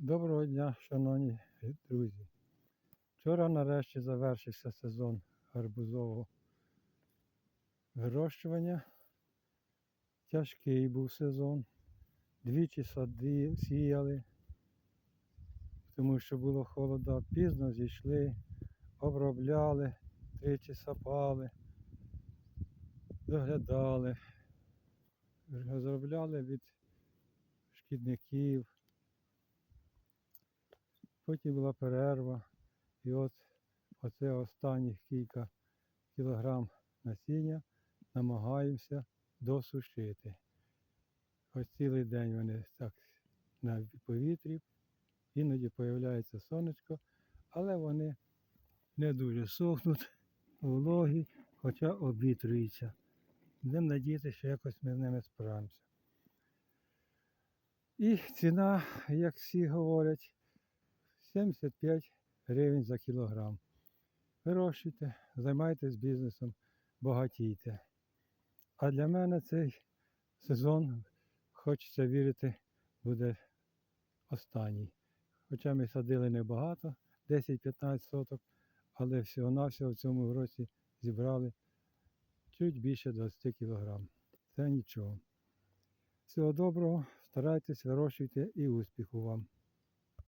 Доброго дня, шановні друзі. Вчора нарешті завершився сезон гарбузового вирощування. Тяжкий був сезон. Двічі сади сіяли, тому що було холодно. Пізно зійшли, обробляли, тричі сапали, доглядали, розробляли від шкідників. Потім була перерва. І от оце останніх кілька кілограм насіння намагаємося досушити. Ось цілий день вони так на повітрі, іноді з'являється сонечко, але вони не дуже сохнуть, вологі, хоча обвітрюються. Будемо надіятися, що якось ми з ними справимося. І ціна, як всі говорять, 75 гривень за кілограм. Вирощуйте, займайтесь бізнесом, багатійте. А для мене цей сезон, хочеться вірити, буде останній. Хоча ми садили небагато, 10-15 соток, але всього-навсього в цьому році зібрали чуть більше 20 кілограм. Це нічого. Всього доброго, старайтесь, вирощуйте і успіху вам!